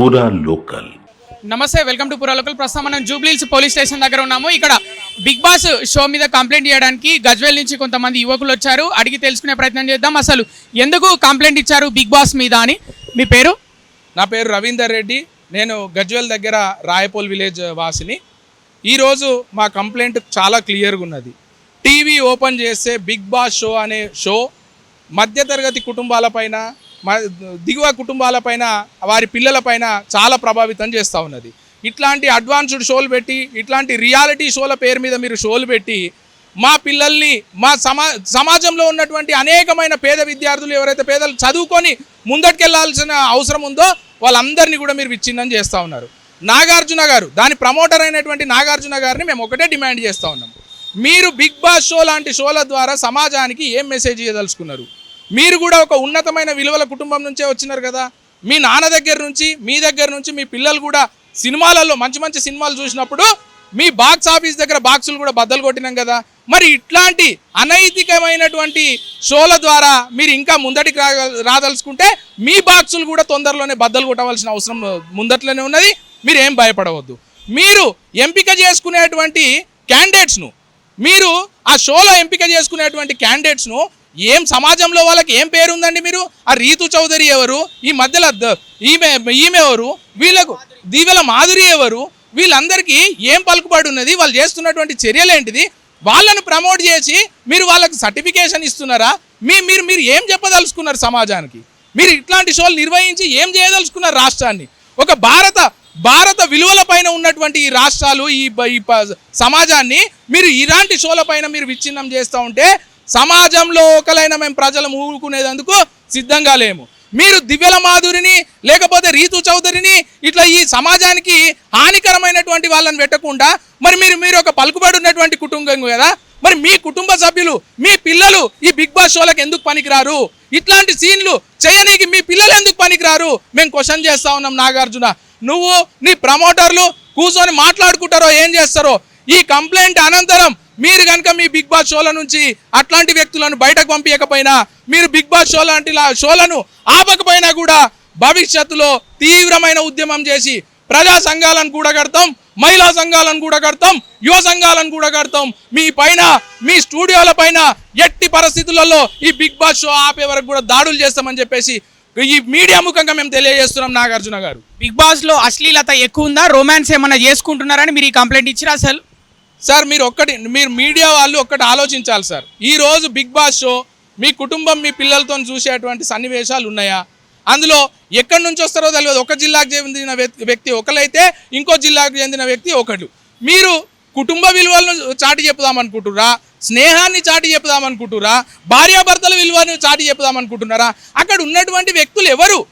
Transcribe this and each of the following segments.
పూరా లోకల్ నమస్తే welcome to పురాలోకల్ ప్రస్తుతం మనం జూబ్లీహిల్స్ పోలీస్ స్టేషన్ దగ్గర ఉన్నాము. ఇక్కడ బిగ్ బాస్ షో మీద కంప్లైంట్ చేయడానికి గజ్వేల్ నుంచి కొంతమంది యువకులు వచ్చారు. అడిగి తెలుసుకునే ప్రయత్నం చేద్దాం. అసలు ఎందుకు కంప్లైంట్ ఇచ్చారు బిగ్ బాస్ మీద అని? మీ పేరు? నా పేరు రవీందర్ రెడ్డి. నేను గజ్వెల్ దగ్గర రాయపోల్ విలేజ్ వాసిని. ఈరోజు మా కంప్లైంట్ చాలా క్లియర్గా ఉన్నది. టీవీ ఓపెన్ చేస్తే బిగ్ బాస్ షో అనే షో మధ్యతరగతి కుటుంబాలపైన దిగువ కుటుంబాలపైన వారి పిల్లలపైన చాలా ప్రభావితం చేస్తూ ఉన్నది. ఇట్లాంటి అడ్వాన్స్డ్ షోలు పెట్టి ఇట్లాంటి రియాలిటీ షోల పేరు మీద మీరు షోలు పెట్టి మా పిల్లల్ని మా సమా సమాజంలో ఉన్నటువంటి అనేకమైన పేద విద్యార్థులు ఎవరైతే పేదలు చదువుకొని ముందటికెళ్ళాల్సిన అవసరం ఉందో వాళ్ళందరినీ కూడా మీరు విచ్ఛిన్నం చేస్తూ ఉన్నారు. నాగార్జున గారు దాని ప్రమోటర్ అయినటువంటి నాగార్జున గారిని మేము ఒకటే డిమాండ్ చేస్తూ ఉన్నాం. మీరు బిగ్ బాస్ షో లాంటి షోల ద్వారా సమాజానికి ఏం మెసేజ్ ఇవ్వదలుచుకున్నారు మీరు కూడా ఒక ఉన్నతమైన విలువల కుటుంబం నుంచే వచ్చినారు కదా. మీ నాన్న దగ్గర నుంచి మీ దగ్గర నుంచి మీ పిల్లలు కూడా సినిమాలలో మంచి మంచి సినిమాలు చూసినప్పుడు మీ బాక్స్ ఆఫీస్ దగ్గర బాక్సులు కూడా బద్దలు కొట్టినాం కదా. మరి ఇట్లాంటి అనైతికమైనటువంటి షోల ద్వారా మీరు ఇంకా ముందటికి రా రాదలుచుకుంటే మీ బాక్సులు కూడా తొందరలోనే బద్దలు కొట్టవలసిన అవసరం ముందట్లోనే ఉన్నది. మీరు ఏం భయపడవద్దు. మీరు ఎంపిక చేసుకునేటువంటి క్యాండిడేట్స్ను మీరు ఆ షోలో ఎంపిక చేసుకునేటువంటి క్యాండిడేట్స్ను ఏం సమాజంలో వాళ్ళకి ఏం పేరు ఉందండి మీరు? ఆ రీతు చౌదరి ఎవరు? ఈ మధ్యలో ఈమె ఈమె ఎవరు? వీళ్ళకు దీవెల మాధురి ఎవరు? వీళ్ళందరికీ ఏం పలుకుబడి ఉన్నది? వాళ్ళు చేస్తున్నటువంటి చర్యలేంటిది వాళ్ళను ప్రమోట్ చేసి మీరు వాళ్ళకి సర్టిఫికేషన్ ఇస్తున్నారా? మీ మీరు మీరు ఏం చెప్పదలుచుకున్నారు సమాజానికి? మీరు ఇట్లాంటి షోలు నిర్వహించి ఏం చేయదలుచుకున్నారు రాష్ట్రాన్ని? ఒక భారత భారత విలువల పైన ఉన్నటువంటి ఈ రాష్ట్రాలు ఈ ప- సమాజాన్ని మీరు ఇలాంటి షోల పైన మీరు విచ్ఛిన్నం చేస్తూ ఉంటే సమాజంలో ఒకలైన మేము ప్రజలు ఊరుకునేందుకు సిద్ధంగా లేము. మీరు దివ్యల మాధురిని లేకపోతే రీతు చౌదరిని ఇట్లా ఈ సమాజానికి హానికరమైనటువంటి వాళ్ళని పెట్టకుండా మరి మీరు మీరు ఒక పలుకుబడి ఉన్నటువంటి కుటుంబం కదా మరి మీ కుటుంబ సభ్యులు మీ పిల్లలు ఈ బిగ్ బాస్ షోలకు ఎందుకు పనికిరారు? ఇట్లాంటి సీన్లు చేయనీకి మీ పిల్లలు ఎందుకు పనికిరారు? మేము క్వశ్చన్ చేస్తా ఉన్నాం నాగార్జున. నువ్వు నీ ప్రమోటర్లు కూర్చొని మాట్లాడుకుంటారో ఏం చేస్తారో? ఈ కంప్లైంట్ అనంతరం మీరు కనుక మీ బిగ్ బాస్ షోల నుంచి అట్లాంటి వ్యక్తులను బయటకు పంపించకపోయినా మీరు బిగ్ బాస్ షో లాంటి షోలను ఆపకపోయినా కూడా భవిష్యత్తులో తీవ్రమైన ఉద్యమం చేసి ప్రజా సంఘాలను కూడా కడతాం మహిళా సంఘాలను కూడా కడతాం యువ సంఘాలను కూడా కడతాం. మీ పైన మీ స్టూడియోల పైన ఎట్టి పరిస్థితులలో ఈ బిగ్ బాస్ షో ఆపే వరకు కూడా దాడులు చేస్తామని చెప్పేసి ఈ మీడియా ముఖంగా మేము తెలియజేస్తున్నాం నాగార్జున గారు. బిగ్ బాస్లో అశ్లీలత ఎక్కువ ఉందా? రొమాన్స్ ఏమైనా చేసుకుంటున్నారని మీరు ఈ కంప్లైంట్ ఇచ్చిరా అసలు? సార్ మీరు ఒక్కటి మీరు మీడియా వాళ్ళు ఒక్కటి ఆలోచించాలి సార్. ఈరోజు బిగ్ బాస్ షో మీ కుటుంబం మీ పిల్లలతో చూసేటువంటి సన్నివేశాలు ఉన్నాయా? అందులో ఎక్కడి నుంచి వస్తారో తెలియదు. ఒక జిల్లాకు చెందిన వ్యక్తి- వ్యక్తి ఒకరైతే ఇంకో జిల్లాకు చెందిన వ్యక్తి ఒకడు మీరు కుటుంబ విలువలను చాటి చెప్పుదాం స్నేహాన్ని చాటి చెప్పుదాం భార్యాభర్తల విలువను చాటి చెప్పుదామనుకుంటున్నారా? అక్కడ ఉన్నటువంటి వ్యక్తులు ఎవరు?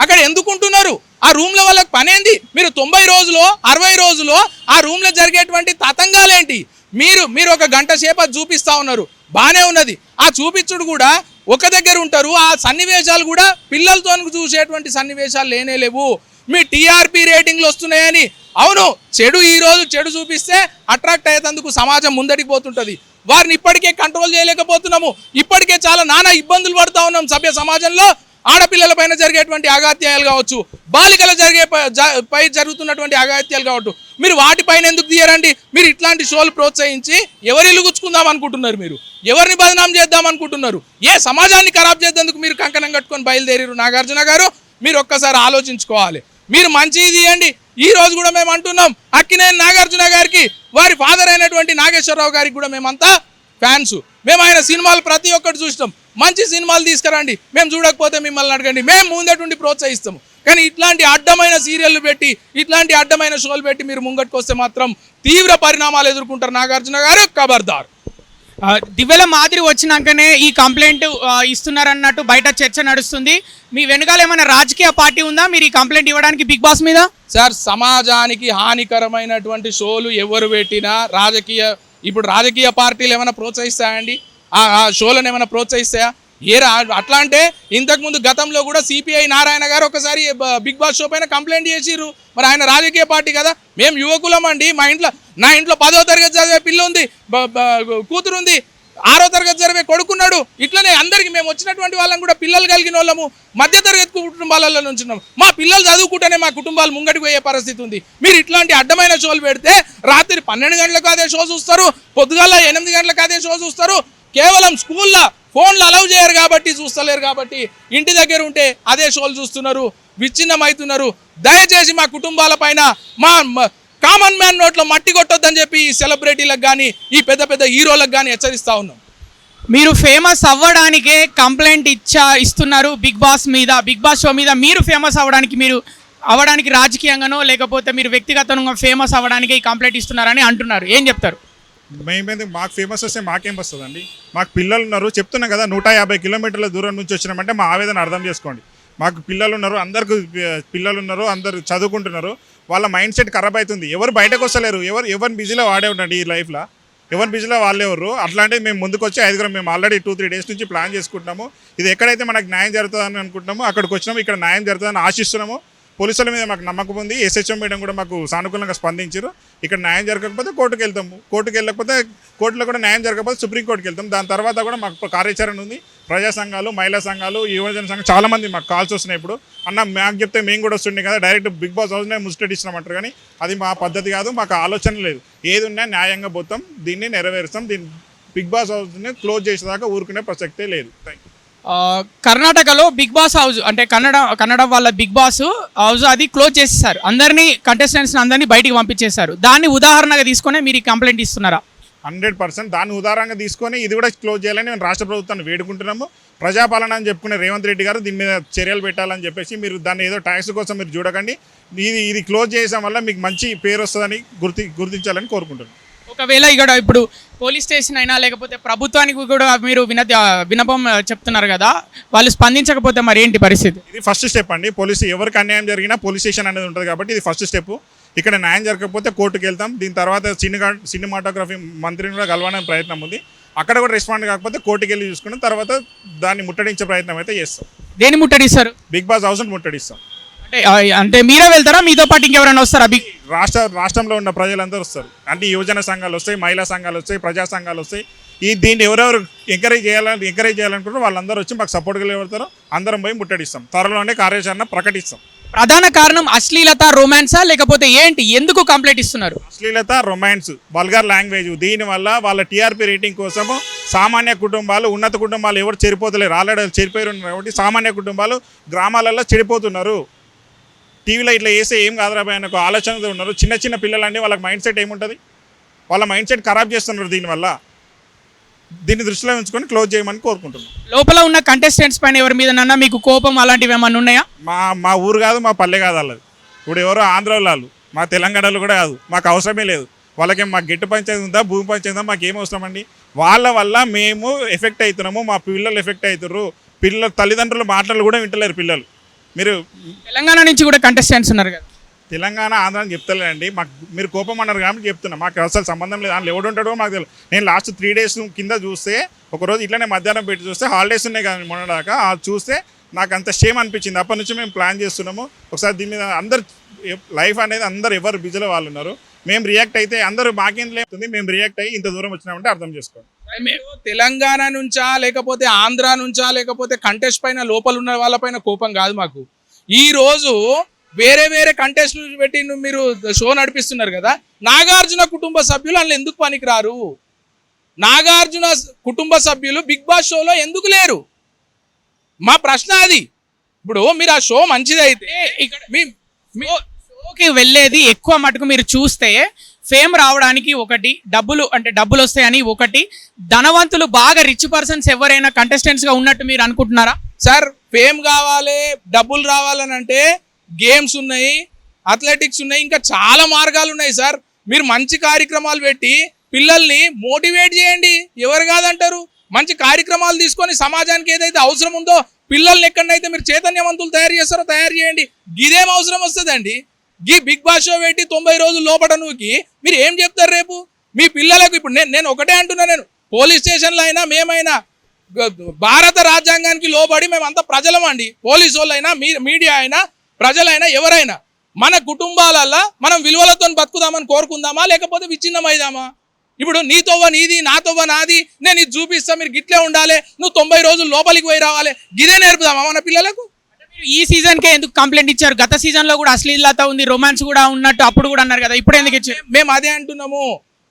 అక్కడ ఎందుకుంటున్నారు? ఆ రూమ్ల వాళ్ళకి పనేంది? మీరు తొంభై రోజులు అరవై రోజులు ఆ రూమ్లో జరిగేటువంటి తతంగాలేంటి? మీరు మీరు ఒక గంట సేపు చూపిస్తా ఉన్నారు. బాగానే ఉన్నది. ఆ చూపించుడు కూడా ఒక దగ్గర ఉంటారు. ఆ సన్నివేశాలు కూడా పిల్లలతో చూసేటువంటి సన్నివేశాలు లేనే లేవు. మీ టీఆర్పీ రేటింగ్లు వస్తున్నాయని. అవును చెడు ఈ రోజు చెడు చూపిస్తే అట్రాక్ట్ అయ్యేందుకు సమాజం ముందడికి పోతుంటుంది. వారిని ఇప్పటికే కంట్రోల్ చేయలేకపోతున్నాము. ఇప్పటికే చాలా నానా ఇబ్బందులు పడుతూ ఉన్నాం సభ్య సమాజంలో. ఆడపిల్లల పైన జరిగేటువంటి అగాత్యాలు కావచ్చు బాలికల జరిగే పై జరుగుతున్నటువంటి అగాత్యాలు కావచ్చు మీరు వాటిపైన ఎందుకు తీయరండి? మీరు ఇట్లాంటి షోలు ప్రోత్సహించి ఎవరు ఇలుగుచ్చుకుందాం అనుకుంటున్నారు మీరు? ఎవరిని బదనాం చేద్దాం అనుకుంటున్నారు? ఏ సమాజాన్ని ఖరాబ్ చేసేందుకు మీరు కంకణం కట్టుకొని బయలుదేరారు నాగార్జున గారు? మీరు ఒక్కసారి ఆలోచించుకోవాలి. మీరు మంచిది తీయండి. ఈ రోజు కూడా మేము అంటున్నాం అక్కినేని నాగార్జున గారికి వారి ఫాదర్ అయినటువంటి నాగేశ్వరరావు గారికి కూడా మేమంతా ఫ్యాన్స్. మేము ఆయన సినిమాలు ప్రతి ఒక్కటి చూస్తాం మంచి సినిమాలు తీసుకురండి. మేము చూడకపోతే మిమ్మల్ని అడగండి. మేము ముందటుండి ప్రోత్సహిస్తాము. కానీ ఇట్లాంటి అడ్డమైన సీరియళ్ళు పెట్టి ఇట్లాంటి అడ్డమైన షోలు పెట్టి మీరు ముంగట్టుకు వస్తే మాత్రం తీవ్ర పరిణామాలు ఎదుర్కొంటారు నాగార్జున గారు ఖబర్దార్ ఆ, దివ్యల మాదిరి వచ్చినాకనే ఈ కంప్లైంట్ ఇస్తున్నారన్నట్టు బయట చర్చ నడుస్తుంది. మీ వెనకాల ఏమైనా రాజకీయ పార్టీ ఉందా? మీరు ఈ కంప్లైంట్ ఇవ్వడానికి బిగ్ బాస్ మీద? సార్ సమాజానికి హానికరమైనటువంటి షోలు ఎవరు పెట్టినా రాజకీయ ఇప్పుడు రాజకీయ పార్టీలు ఏమైనా ప్రోత్సహిస్తాయండి? ఆ షోలను ఏమైనా ప్రోత్సహిస్తాయా? ఏ రా అట్లా అంటే ఇంతకుముందు గతంలో కూడా సిపిఐ నారాయణ గారు ఒకసారి బిగ్ బాస్ షో పైన కంప్లైంట్ చేసిర్రు. మరి ఆయన రాజకీయ పార్టీ కదా? మేము యువకులం అండి. మా ఇంట్లో నా ఇంట్లో పదో తరగతి చదివే పిల్ల ఉంది కూతురు ఉంది ఆరో తరగతి చదివే కొడుకున్నాడు. ఇట్లనే అందరికి మేము వచ్చినటువంటి వాళ్ళం కూడా పిల్లలు కలిగిన వాళ్ళము మధ్య తరగతి కుటుంబాలలో నుంచి మా పిల్లలు చదువుకుంటేనే మా కుటుంబాలు ముంగడికి పోయే పరిస్థితి ఉంది. మీరు ఇట్లాంటి అడ్డమైన షోలు పెడితే రాత్రి పన్నెండు గంటలకు అదే షో చూస్తారు. పొద్దుగాల ఎనిమిది గంటలకు అదే షో చూస్తారు. కేవలం స్కూల్లో ఫోన్లు అలౌ చేయరు కాబట్టి చూస్తలేరు కాబట్టి ఇంటి దగ్గర ఉంటే అదే షోలు చూస్తున్నారు విచ్ఛిన్నమవుతున్నారు. దయచేసి మా కుటుంబాల పైన మా కామన్ మ్యాన్ నోట్లో మట్టి కొట్టొద్దని చెప్పి ఈ సెలబ్రిటీలకు కానీ ఈ పెద్ద పెద్ద హీరోలకు కానీ హెచ్చరిస్తూ ఉన్నాం. మీరు ఫేమస్ అవ్వడానికే కంప్లైంట్ ఇచ్చా ఇస్తున్నారు బిగ్ బాస్ మీద బిగ్ బాస్ షో మీద. మీరు ఫేమస్ అవ్వడానికి మీరు అవ్వడానికి రాజకీయంగానో లేకపోతే మీరు వ్యక్తిగతంగా ఫేమస్ అవ్వడానికి ఈ కంప్లైంట్ ఇస్తున్నారని అంటున్నారు. ఏం చెప్తారు? మేమైతే మాకు ఫేమస్ వస్తే మాకేం వస్తుందండి? మాకు పిల్లలు ఉన్నారు చెప్తున్నా కదా నూట యాభై కిలోమీటర్ల దూరం నుంచి వచ్చినామంటే మా ఆవేదన అర్థం చేసుకోండి. మాకు పిల్లలు ఉన్నారు అందరికి పిల్లలు ఉన్నారు అందరు చదువుకుంటున్నారు వాళ్ళ మైండ్ సెట్ ఖరాబ్ అవుతుంది. ఎవరు బయటకు వస్తలేరు ఎవరు ఎవరిని బిజీలో వాడే ఉండండి ఈ లైఫ్లో ఎవరి బిజీలో వాళ్ళే ఎవరు? మేము ముందుకు వచ్చి ఐదుగురం మేము ఆల్రెడీ టూ త్రీ డేస్ నుంచి ప్లాన్ చేసుకుంటున్నాము. ఇది ఎక్కడైతే మనకు న్యాయం జరుగుతుందని అనుకుంటున్నామో అక్కడికి వచ్చినాము ఇక్కడ న్యాయం జరుగుతుందని ఆశిస్తున్నాము. పోలీసుల మీద మాకు నమ్మకం ఉంది. ఎస్హెచ్ఎం మేడం కూడా మాకు సానుకూలంగా స్పందించారు. ఇక్కడ న్యాయం జరగకపోతే కోర్టుకు వెళ్తాము. కోర్టుకు వెళ్ళకపోతే కోర్టులో కూడా న్యాయం జరగకపోతే సుప్రీంకోర్టుకి వెళ్తాం దాని తర్వాత కూడా మాకు కార్యాచరణ ఉంది. ప్రజా సంఘాలు మహిళా సంఘాలు యువజన సంఘం చాలామంది మాకు కాల్స్ వస్తున్నాయి ఇప్పుడు. అన్న మాకు చెప్తే మేము కూడా వస్తుండే కదా డైరెక్ట్ బిగ్ బాస్ హౌస్నే ముస్టెడ్ కానీ అది మా పద్ధతి కాదు మాకు ఆలోచన లేదు. ఏది ఉన్నా న్యాయంగా పోతాం దీన్ని నెరవేరుస్తాం దీన్ని బిగ్ బాస్ హౌస్ని క్లోజ్ చేసేదాకా ఊరుకునే ప్రసక్తే లేదు. థ్యాంక్ యూ కర్ణాటకలో బిగ్ బాస్ హౌస్ అంటే కన్నడ కన్నడ వాళ్ళ బిగ్ బాస్ హౌస్ అది క్లోజ్ చేసేసారు. అందరినీ కంటెస్టెంట్స్ని అందరినీ బయటికి పంపించేశారు. దాన్ని ఉదాహరణగా తీసుకొని మీరు కంప్లైంట్ ఇస్తున్నారా? Hundred percent. దాన్ని ఉదాహరణగా తీసుకొని ఇది కూడా క్లోజ్ చేయాలని మేము రాష్ట్ర ప్రభుత్వాన్ని వేడుకుంటున్నాము. ప్రజాపాలన అని చెప్పుకునే రేవంత్ రెడ్డి గారు దీని మీద చర్యలు పెట్టాలని చెప్పేసి మీరు దాన్ని ఏదో ట్యాక్స్ కోసం మీరు చూడకండి. ఇది ఇది క్లోజ్ చేయడం వల్ల మీకు మంచి పేరు వస్తుందని గుర్తి గుర్తించాలని కోరుకుంటున్నాను ఒకవేళ ఇక్కడ ఇప్పుడు పోలీస్ స్టేషన్ అయినా లేకపోతే ప్రభుత్వానికి కూడా మీరు వినతి ఆ, చెప్తున్నారు కదా వాళ్ళు స్పందించకపోతే మరి ఏంటి పరిస్థితి? ఇది ఫస్ట్ స్టెప్ అండి. పోలీసు ఎవరికి అన్యాయం జరిగినా పోలీస్ స్టేషన్ అనేది ఉంటుంది కాబట్టి ఇది ఫస్ట్ స్టెప్. ఇక్కడ న్యాయం జరగకపోతే కోర్టుకు వెళ్తాం. దీని తర్వాత సినిమా సినిమాటోగ్రఫీ మంత్రిని కూడా కలవడానికి ప్రయత్నం ఉంది. అక్కడ కూడా రెస్పాండ్ కాకపోతే కోర్టుకు వెళ్ళి చూసుకున్న తర్వాత దాన్ని ముట్టడించే ప్రయత్నం అయితే చేస్తాం. దేని ముట్టడిస్తారు? బిగ్ బాస్ హౌస్ని ముట్టడిస్తాం. అంటే మీరే వెళ్తారా? మీతో పాటు ఇంకెవరైనా వస్తారా? బిగ్ రాష్ట్ర రాష్ట్రంలో ఉన్న ప్రజలందరూ వస్తారు. అంటే యువజన సంఘాలు వస్తాయి మహిళా సంఘాలు వస్తాయి ప్రజా సంఘాలు వస్తాయి. ఈ దీన్ని ఎవరెవరు ఎంకరేజ్ చేయాలని ఎంకరేజ్ చేయాలనుకుంటారో వాళ్ళందరూ వచ్చి మాకు సపోర్ట్గా నిలబడతారు. అందరం పోయి ముట్టడిస్తాం. త్వరలోనే కార్యాచరణ ప్రకటిస్తాం. ప్రధాన కారణం అశ్లీలత రొమాన్సా లేకపోతే ఏంటి? ఎందుకు కంప్లైంట్ ఇస్తున్నారు? అశ్లీలత రొమాన్స్ వల్గర్ లాంగ్వేజ్ దీనివల్ల వాళ్ళ టీఆర్పీ రేటింగ్ కోసము సామాన్య కుటుంబాలు ఉన్నత కుటుంబాలు ఎవరు చెడిపోతలేరు ఆల్రెడీ చెడిపోయి ఉన్నారు కాబట్టి సామాన్య కుటుంబాలు గ్రామాలలో చెడిపోతున్నారు. టీవీలో ఇట్లా వేస్తే ఏం కాదురా భయ్ అనే ఒక ఆలోచనతో ఉన్నారు. చిన్న చిన్న పిల్లలండి వాళ్ళకి మైండ్ సెట్ ఏముంటుంది? వాళ్ళ మైండ్ సెట్ ఖరాబ్ చేస్తున్నారు దీనివల్ల దీన్ని దృష్టిలో ఉంచుకొని క్లోజ్ చేయమని కోరుకుంటున్నాం. లోపల ఉన్న కంటెస్టెంట్స్ పైన ఎవరి మీద మీకు కోపం అలాంటివి ఏమన్నా ఉన్నాయా? మా మా ఊరు కాదు మా పల్లె కాదు వాళ్ళది. ఇప్పుడు ఎవరో ఆంధ్ర వాళ్ళు మా తెలంగాణలో కూడా కాదు. మాకు అవసరమే లేదు. వాళ్ళకి మాకు గిట్టు పంచాయతీ ఉందా భూమి పంచాయతీ ఉందా మాకు ఏం అవసరం అండి? వాళ్ళ వల్ల మేము ఎఫెక్ట్ అవుతున్నాము మా పిల్లలు ఎఫెక్ట్ అవుతారు పిల్లల తల్లిదండ్రుల మాటలు కూడా వింటలేరు పిల్లలు. మీరు తెలంగాణ నుంచి కూడా కంటెస్టెంట్స్ ఉన్నారు కదా. తెలంగాణ ఆంధ్ర అని చెప్తలేండి మాకు మీరు కోపం అన్నారు కాబట్టి చెప్తున్నా. మాకు అసలు సంబంధం లేదు. అందులో ఎవడు ఉంటాడో మాకు తెలియదు నేను లాస్ట్ త్రీ డేస్ కింద చూస్తే ఒకరోజు ఇట్లనే మధ్యాహ్నం పెట్టి చూస్తే హాలిడేస్ ఉన్నాయి కానీ మొన్నదాకా. ఆ చూస్తే నాకు అంత షేమ్ అనిపించింది. అప్పటి నుంచి మేము ప్లాన్ చేస్తున్నాము. ఒకసారి దీని మీద అందరు లైఫ్ అనేది అందరు ఎవరు బిజీలో వాళ్ళు ఉన్నారు. మేము రియాక్ట్ అయితే అందరూ మాకేం లేస్తుంది మేము రియాక్ట్ అయ్యి ఇంత దూరం వచ్చినామంటే అర్థం చేసుకోండి. తెలంగాణ నుంచా లేకపోతే ఆంధ్ర నుంచా లేకపోతే కంటెస్ట్ పైన లోపల ఉన్న వాళ్ళపైన కోపం కాదు మాకు. ఈ రోజు వేరే వేరే కంటెస్ట్ పెట్టి మీరు షో నడిపిస్తున్నారు కదా నాగార్జున కుటుంబ సభ్యులు అందులో ఎందుకు పనికిరారు? నాగార్జున కుటుంబ సభ్యులు బిగ్ బాస్ షోలో ఎందుకు లేరు? మా ప్రశ్న అది. ఇప్పుడు మీరు ఆ షో మంచిదైతే ఇక్కడ మీ- షోకి వెళ్ళేది ఎక్కువ మటుకు మీరు చూస్తే ఫేమ్ రావడానికి ఒకటి డబ్బులు అంటే డబ్బులు వస్తాయని ఒకటి. ధనవంతులు బాగా రిచ్ పర్సన్స్ ఎవరైనా కంటెస్టెంట్స్గా ఉన్నట్టు మీరు అనుకుంటున్నారా? సార్ ఫేమ్ కావాలి డబ్బులు రావాలని అంటే గేమ్స్ ఉన్నాయి అథ్లెటిక్స్ ఉన్నాయి ఇంకా చాలా మార్గాలు ఉన్నాయి సార్. మీరు మంచి కార్యక్రమాలు పెట్టి పిల్లల్ని మోటివేట్ చేయండి. ఎవరు కాదంటారు? మంచి కార్యక్రమాలు తీసుకొని సమాజానికి ఏదైతే అవసరం ఉందో పిల్లల్ని ఎక్కడైతే మీరు చైతన్యవంతులు తయారు చేస్తారో తయారు చేయండి. గిదేం అవసరం వస్తుందండి? గీ బిగ్ బాస్ షో పెట్టి తొంభై రోజులు లోపట నువ్వుకి. మీరు ఏం చెప్తారు రేపు? మీ పిల్లలకు ఇప్పుడు నేను నేను ఒకటే అంటున్నా నేను. పోలీస్ స్టేషన్లో అయినా మేమైనా భారత రాజ్యాంగానికి లోబడి మేము అంతా ప్రజలం అండి. పోలీసు వాళ్ళైనా మీ మీడియా అయినా ప్రజలైనా ఎవరైనా. మన కుటుంబాలల్లో మనం విలువలతో బతుకుదామని కోరుకుందామా? లేకపోతే విచ్ఛిన్నమైదామా? ఇప్పుడు నీతోవ నీది నాతోవ నాది నేను ఇది చూపిస్తా మీరు గిట్లే ఉండాలి నువ్వు తొంభై రోజులు లోపలికి పోయి రావాలి. గిదే నేర్పుదామా మన పిల్లలకు? ఈ సీజన్ కే ఎందుకు కంప్లైంట్ ఇచ్చారు? గత సీజన్లో కూడా అశ్లీలత ఉంది రొమాన్స్ కూడా ఉన్నట్టు అప్పుడు కూడా అన్నారు కదా ఇప్పుడు ఎందుకు ఇచ్చారు? మేము అదే అంటున్నాము.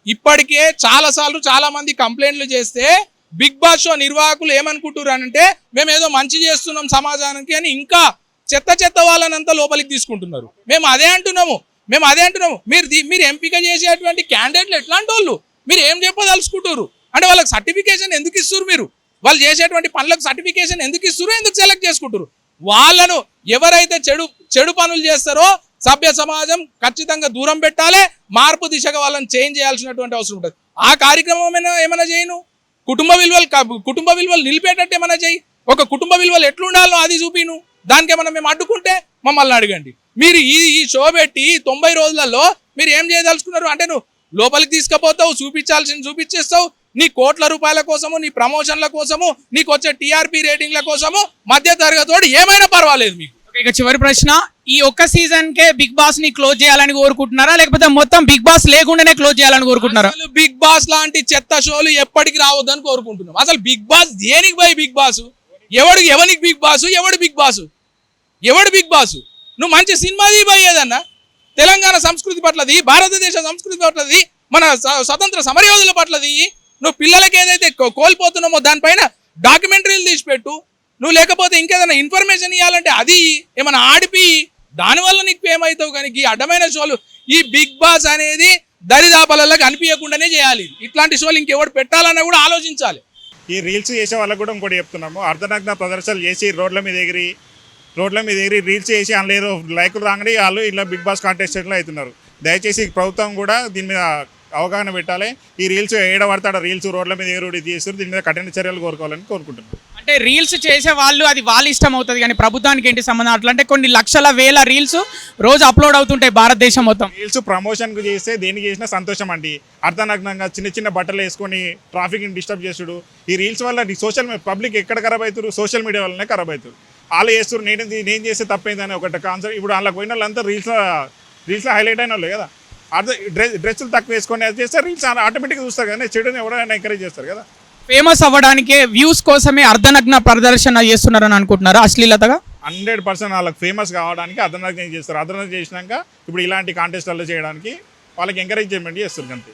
ఇప్పటికే చాలా సార్లు చాలా మంది కంప్లైంట్లు చేస్తే బిగ్ బాస్ షో నిర్వాహకులు ఏమనుకుంటున్నారు అంటే మేము ఏదో మంచి చేస్తున్నాం సమాజానికి అని ఇంకా చెత్త చెత్త వాళ్ళనంతా లోపలికి తీసుకుంటున్నారు. మేము అదే అంటున్నాము. మేము అదే అంటున్నాము. మీరు మీరు ఎంపిక చేసేటువంటి క్యాండిడేట్లు ఎట్లాంటి వాళ్ళు మీరు ఏం చెప్పదలుచుకుంటారు అంటే వాళ్ళకి సర్టిఫికేషన్ ఎందుకు ఇస్తారు మీరు? వాళ్ళు చేసేటువంటి పనులకు సర్టిఫికేషన్ ఎందుకు ఇస్తారు ఎందుకు సెలెక్ట్ చేసుకుంటారు వాళ్ళను ఎవరైతే చెడు చెడు పనులు చేస్తారో సభ్య సమాజం ఖచ్చితంగా దూరం పెట్టాలి మార్పు దిశగా వాళ్ళని చేంజ్ చేయాల్సినటువంటి అవసరం ఉంటుంది. ఆ కార్యక్రమం ఏమైనా చేయను? కుటుంబ విలువలు కుటుంబ విలువలు నిలిపేటట్టు ఏమైనా చేయి? ఒక కుటుంబ విలువలు ఎట్లుండాలో అది చూపిను. దానికి ఏమైనా మేము అడ్డుకుంటే మమ్మల్ని అడగండి. మీరు ఈ ఈ షో పెట్టి తొంభై రోజులలో మీరు ఏం చేయదలుచుకున్నారు? అంటే నువ్వు లోపలికి తీసుకుపోతావు చూపించాల్సింది చూపించేస్తావు నీ కోట్ల రూపాయల కోసము నీ ప్రమోషన్ల కోసము నీకు వచ్చే టీఆర్పీ రేటింగ్ల కోసము మధ్య తరగతోడు ఏమైనా పర్వాలేదు మీకు. ఇక చివరి ప్రశ్న ఈ ఒక్క సీజన్ కే బిగ్ బాస్ని క్లోజ్ చేయాలని కోరుకుంటున్నారా? లేకపోతే మొత్తం బిగ్ బాస్ లేకుండానే క్లోజ్ చేయాలని కోరుకుంటున్నారా? బిగ్ బాస్ లాంటి చెత్త షోలు ఎప్పటికి రావద్దని కోరుకుంటున్నాం. అసలు బిగ్ బాస్ దేనికి పోయి బిగ్ బాస్ ఎవడు ఎవరికి బిగ్ బాస్ ఎవడు బిగ్ బాస్ ఎవడు బిగ్ బాస్ నువ్వు మంచి సినిమాది పోయి ఏదన్నా? తెలంగాణ సంస్కృతి పట్లది భారతదేశ సంస్కృతి పట్లది మన స్వతంత్ర సమరయోధుల పట్లది నువ్వు పిల్లలకి ఏదైతే కోల్పోతున్నామో దానిపైన డాక్యుమెంటరీలు తీసిపెట్టు. నువ్వు లేకపోతే ఇంకేదైనా ఇన్ఫర్మేషన్ ఇవ్వాలంటే అది ఏమైనా ఆడిపి దానివల్ల నీకు ఏమవుతావు కానీ ఈ అడ్డమైన షోలు ఈ బిగ్ బాస్ అనేది దరిదాపలలో కనిపించకుండానే చేయాలి. ఇట్లాంటి షోలు ఇంకెవడు పెట్టాలన్నా కూడా ఆలోచించాలి. ఈ రీల్స్ చేసే వాళ్ళకు కూడా ఇంకోటి చెప్తున్నాము. అర్ధనగ్న ప్రదర్శనలు చేసి రోడ్ల మీద ఎగిరి రోడ్ల మీద ఎగిరి రీల్స్ చేసి అందులో లైకులు రాగానే వాళ్ళు ఇలా బిగ్ బాస్ కాంటెస్టెంట్లు అవుతున్నారు. దయచేసి ప్రభుత్వం కూడా దీని మీద అవగాహన పెట్టాలి. ఈ రీల్స్ ఏడ పడతాడ రీల్స్ రోడ్ల మీద ఎగురుడు ఇది చేస్తారు దీని మీద కఠిన చర్యలు కోరుకోవాలని కోరుకుంటున్నాను అంటే రీల్స్ చేసే వాళ్ళు అది వాళ్ళ ఇష్టం అవుతుంది కానీ ప్రభుత్వానికి ఏంటి సంబంధం? అట్లా అంటే కొన్ని లక్షల వేల రీల్స్ రోజు అప్లోడ్ అవుతుంటాయి భారతదేశం మొత్తం. రీల్స్ ప్రమోషన్కు చేస్తే దేనికి చేసినా సంతోషం అండి. అర్ధనగ్నంగా చిన్న చిన్న బట్టలు వేసుకొని ట్రాఫిక్ని డిస్టర్బ్ చేసుడు ఈ రీల్స్ వల్ల సోషల్ పబ్లిక్ ఎక్కడ ఖరాబ్ అవుతారు సోషల్ మీడియా వల్లనే ఖరాబ్ అవుతారు వాళ్ళు చేస్తారు నేను నేను చేస్తే తప్పైందని ఒకటి కాన్సెప్ట్ ఇప్పుడు వాళ్ళకి పోయిన వాళ్ళంతా రీల్స్లో రీల్స్లో హైలైట్ అయిన వాళ్ళు కదా. అర్థం డ్రెస్ డ్రెస్సులు తక్కువ వేసుకొని అది చేస్తే రీల్స్ ఆటోమేటిక్గా చూస్తారు కదా చెడుని ఎవరైనా ఎంకరేజ్ చేస్తారు కదా. ఫేమస్ అవ్వడానికే వ్యూస్ కోసమే అర్ధనగ్న ప్రదర్శన చేస్తున్నారని అనుకుంటున్నారా అశ్లీలతగా? హండ్రెడ్ పర్సెంట్ వాళ్ళకి ఫేమస్ కావడానికి అర్ధనగ్నం చేస్తారు. అర్ధనగ్నం చేసినాక ఇప్పుడు ఇలాంటి కాంటెస్టాల్లో చేయడానికి వాళ్ళకి ఎంకరేజ్మెంట్ చేస్తారు అంతే.